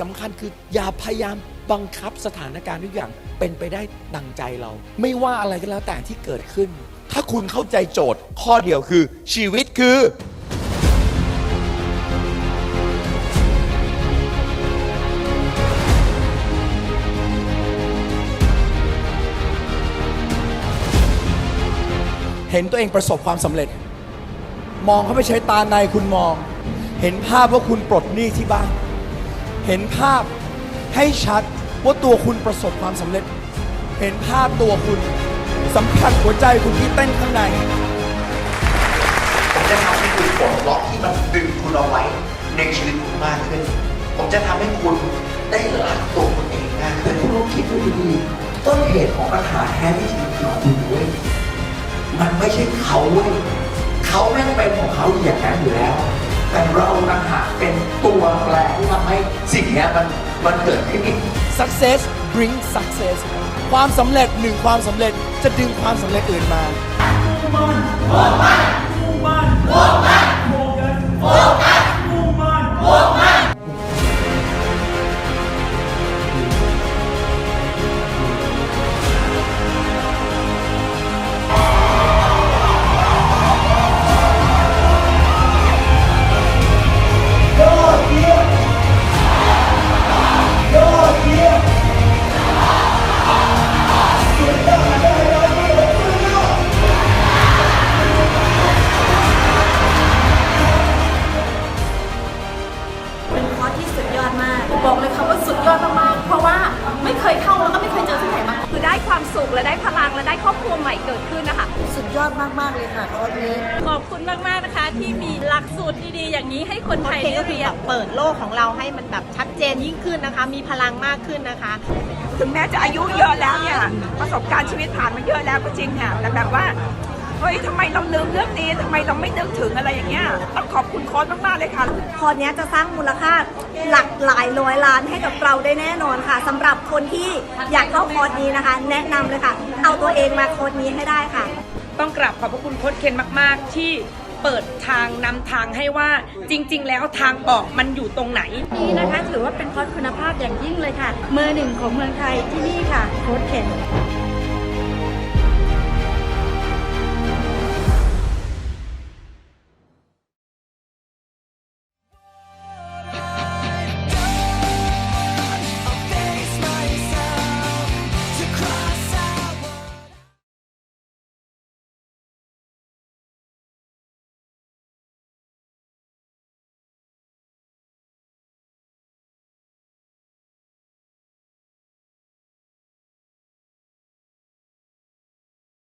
สำคัญคืออย่าพยายามบังคับสถานการณ์ทุกอย่างเป็นไปได้ดังใจเรา ไม่ว่าอะไรก็แล้วแต่ที่เกิดขึ้น ถ้าคุณเข้าใจโจทย์ข้อเดียวคือชีวิตคือ เห็นตัวเองประสบความสำเร็จ มองเข้าไปใช้ตาในคุณมอง เห็นภาพว่าคุณปลดหนี้ที่บ้าน เห็นภาพให้ชัดว่าตัวคุณประสบความสำเร็จ เห็นภาพตัวคุณสัมผัสหัวใจคุณที่เต้นข้างใน ผมจะทำให้คุณปลดล็อกที่มันดึงคุณเอาไว้ในชีวิตคุณมากขึ้น ผมจะทำให้คุณได้รักตัวคุณเองมากขึ้นคุณลองคิดดูดีๆต้นเหตุของปัญหาแท้ที่จริงคือคุณเว้ยมันไม่ใช่เขาเว้ยเขาแม่งเป็นของเขาอย่างนั้นอยู่แล้ว แต่เราต่างหากเป็นตัวแปรที่ทำให้สิ่งนี้มันมันเกิดขึ้น success bring success ความสำเร็จหนึ่งความสำเร็จจะดึงความสำเร็จอื่นมาเป็น บอกเลยค่ะว่าสุดยอดมากๆ เพราะว่าไม่เคยเข้าแล้วก็ไม่เคยเจอที่ไหนมาคือได้ความสุขและได้พลังและได้ครอบครัวใหม่เกิดขึ้นนะคะ สุดยอดมาก ๆ เลยค่ะคอร์สนี้ ขอบคุณมากๆนะคะ ที่มีหลักสูตรดีๆ อย่างนี้ให้คนไทยโอเคได้ก็คือเรียแบนบเปิดโลกของเราให้มันแบบชัดเจนยิ่งขึ้นนะคะ มีพลังมากขึ้นนะคะ ถึงแม้จะอายุเยอะแล้วเนี่ยประสบการณ์ชีวิตผ่านมาเยอะแล้วก็จริงค่ะแต่แบบว่า เฮ้ยทำไมเราลืมเรื่องนี้ทำไมเราไม่นึกถึงอะไรอย่างเงี้ยต้องขอบคุณโค้ชมากๆเลยค่ะ คอร์สเนี้ยจะสร้างมูลค่าหลักหลายร้อยล้านให้กับเราได้แน่นอนค่ะสำหรับคนที่อยากเข้าคอร์สนี้นะคะ แนะนำเลยค่ะ เอาตัวเองมาคอร์สนี้ให้ได้ค่ะ ต้องกราบขอบพระคุณโค้ชเคนมาก ๆ ที่เปิดทางนำทางให้ว่าจริง ๆ แล้วทางออกมันอยู่ตรงไหน นี่นะคะถือว่าเป็นคอร์สคุณภาพอย่างยิ่งเลยค่ะ เมือหนึ่งของเมืองไทยที่นี่ค่ะ โค้ชเคน